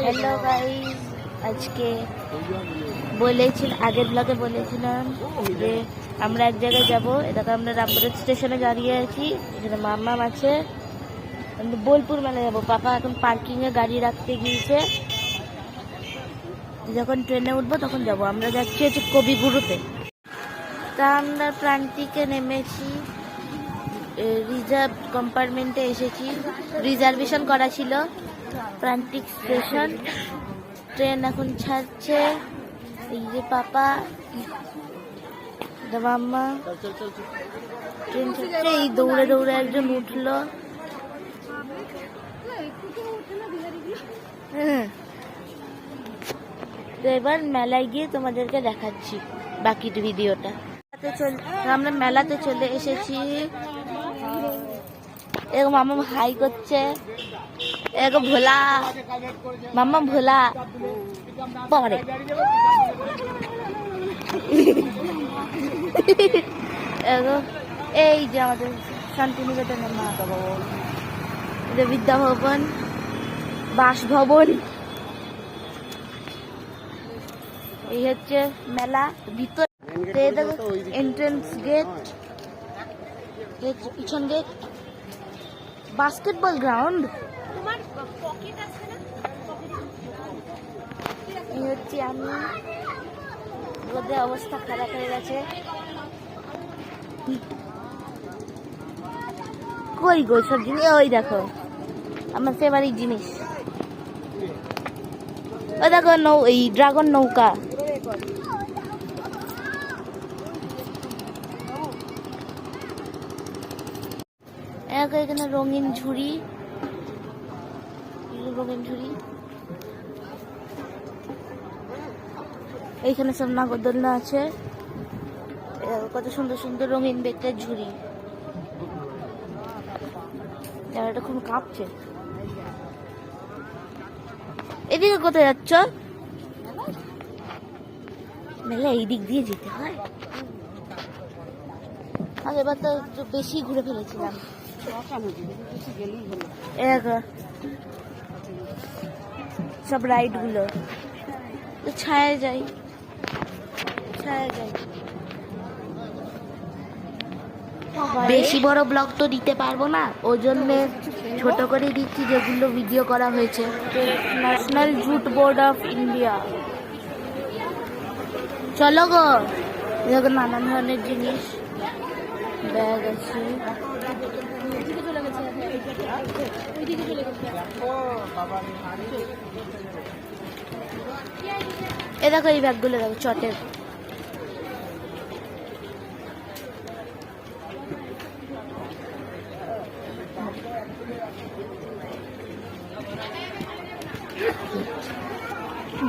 Hello guys, আজকে বলেছিল, আগের ব্লগে বলেছিলাম যে আমরা এক জায়গায় যাব। এটাকে আমরা রামপুরের স্টেশনে দাঁড়িয়ে আছি, এখানে মাম্মাম আছে। বোলপুর মেলায় যাব। পাপা এখন পার্কিং এ গাড়ি রাখতে গিয়েছে। যখন ট্রেনে উঠবো তখন যাব। আমরা যাচ্ছি হচ্ছে কবিগুরুতে। তা আমরা প্রান্তিকে নেমেছি। রিজার্ভ কম্পার্টমেন্টে এসেছি। রিজার্ভেশন করা ছিল। প্রান্তিক স্টেশন। ট্রেন এখন ছাড়ছে। এই যে পাপা মাম্মা। ট্রেন ছাড়ছে। এই দৌড়ে দৌড়ে একজন উঠল। তো এবার মেলায় গিয়ে তোমাদেরকে দেখাচ্ছি বাকি ভিডিওটা। আমরা মেলাতে চলে এসেছি। এরকম মামা হাই করছে। এরকম ভোলা। মাম্মা ভোলা। পরে এই যে আমাদের শান্তিনিকেতনের মা বাবা এটা বিদ্যা ভবন বাসভবন। এই হচ্ছে মেলা। ভিতর এন্ট্রেন্স গেট পিছন গেট বাস্কেটবল গ্রাউন্ড এই হচ্ছে আমি। রোদে অবস্থা খারাপ হয়ে গেছে। কই গো সব জিনিস? ওই দেখো আমার ফেভারিট জিনিস। ওই দেখো নৌ এই ড্রাগন নৌকা। এক এখানে রঙিন ঝুড়ি। রঙিন ঝুড়ি। এইখানে সব নাগরদোলনা আছে। কত সুন্দর সুন্দর রঙিন বেতের ঝুড়ি। জায়গাটা খুব কাঁপছে। এদিকে কোথায় যাচ্ছ? মেলা এই দিক দিয়ে যেতে হয়। আগেবার তো বেশি ঘুরে ফেলেছিলাম। সব রাইডগুলো তো ছায়া যাই। ছায়া যাই। বেশি বড় ব্লগ তো দিতে পারব না। ওই জন্য ছোট করে দিচ্ছি যেগুলো ভিডিও করা হয়েছে। National jute board of India চলো গো। নানান ধরনের জিনিস। ব্যাগ আছে। এ দেখো এই ব্যাগগুলো দেখো, চটের।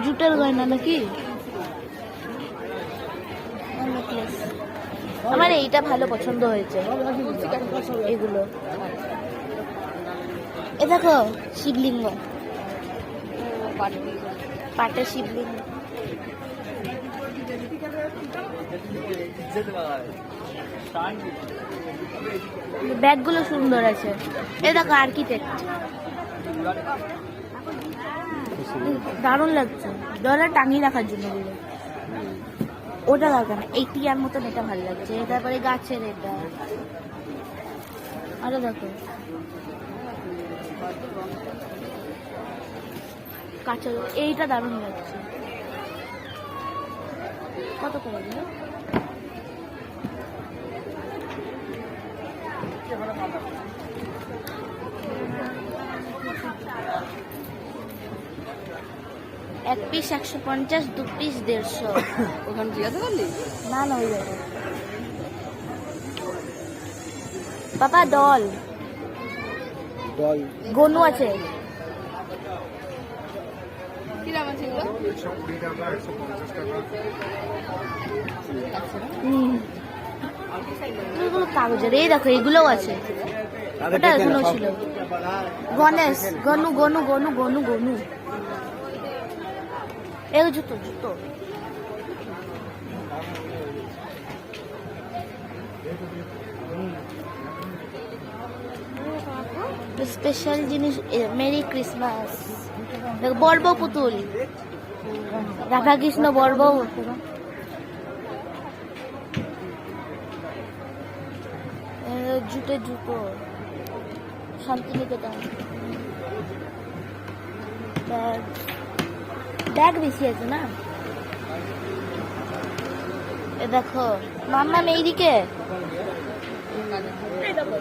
জুটের গয়না নাকি? আমার এইটা ভালো পছন্দ হয়েছে, এগুলো। এ দেখো, শিবলিঙ্গ। পাটের শিবলিঙ্গ। ব্যাগগুলো সুন্দর আছে। এ দেখো আর্কিটেক্ট দারুণ লাগছে। দরজা টাঙিয়ে রাখার জন্য বলে। ওটা দরকার না এই টিয়ার মতন এটা ভালো লাগছে। তারপরে গাছের এটা। আরও দেখো। কাঁচের এইটা দারুণ লাগছে। কত করে দিল? এক পিস একশো পঞ্চাশ দু পিস দেড়শো। ওখানে জিজ্ঞাসা করলি না না ওই পাপা দল। গনু আছে। কাগজের এই দেখো এগুলোও আছে। ওটা এখনও ছিল। গণেশ গনু গনু গনু গনু গনু। এই জুতো জুতো। স্পেশাল জিনিস মেরি ক্রিসমাস বর্ব পুতুল। রাধা কৃষ্ণ বর্ব। এ, জুটের জুতো শান্তিনিকেতন। ব্যাগ ব্যাগ বেশি আছে না? দেখো মাম্মা দেখো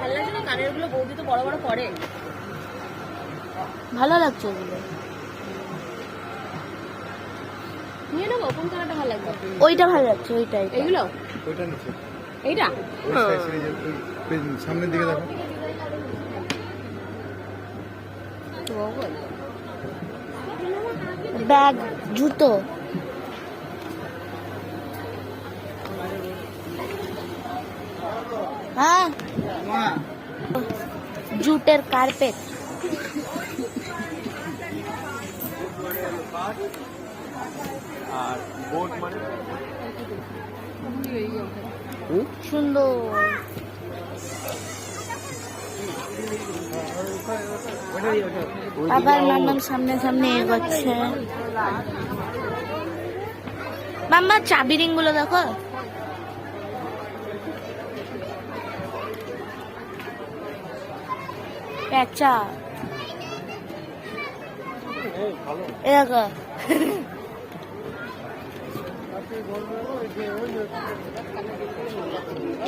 ভালো লাগছে না? কানেরগুলো বৌদি তো বড় বড় পরে ভালো লাগছে ওগুলো। নিয়ে নেব? কোন কালারটা ভালো লাগবে? ওইটা ভালো লাগছে ওইটাই। এইগুলো? ওইটা নিচে। এইটা? সামনের দিকে দেখো। ব্যাগ জুতো। হ্যাঁ। জুটের কার্পেট আর বোট মানে। সুন্দর। আবার মাম্মাম সামনে সামনে এগোচ্ছে। মাম্মা, চাবি রিংগুলো দেখো।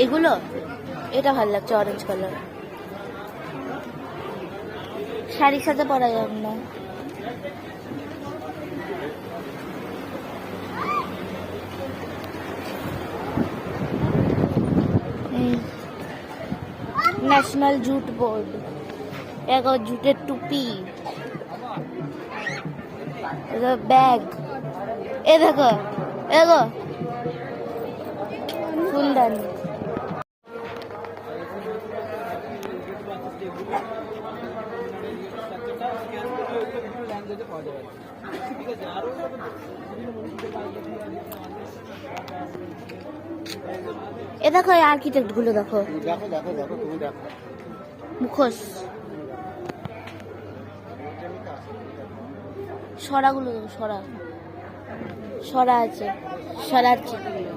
এগুলো? এটা ভালো লাগছে অরেঞ্জ কালার শাড়ির সাথে পরা যাবে না। ন্যাশনাল জুট বোর্ড এগো জুটের টুপি ব্যাগ। এ দেখো এগো ফুলদানি। এ দেখো এই আর্কিটেক্টগুলো দেখো। দেখো দেখো দেখো তুমি দেখো। মুখোশ। সরাগুলো সরা। সরা আছে সরার চিত্রগুলো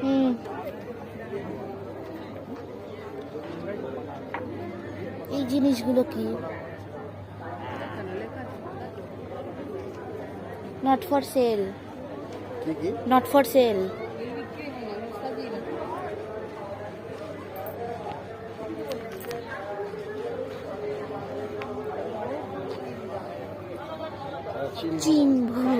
হুম। এই জিনিসগুলো কি? নট ফর সেল কি কি নট ফর সেল চীন ভুল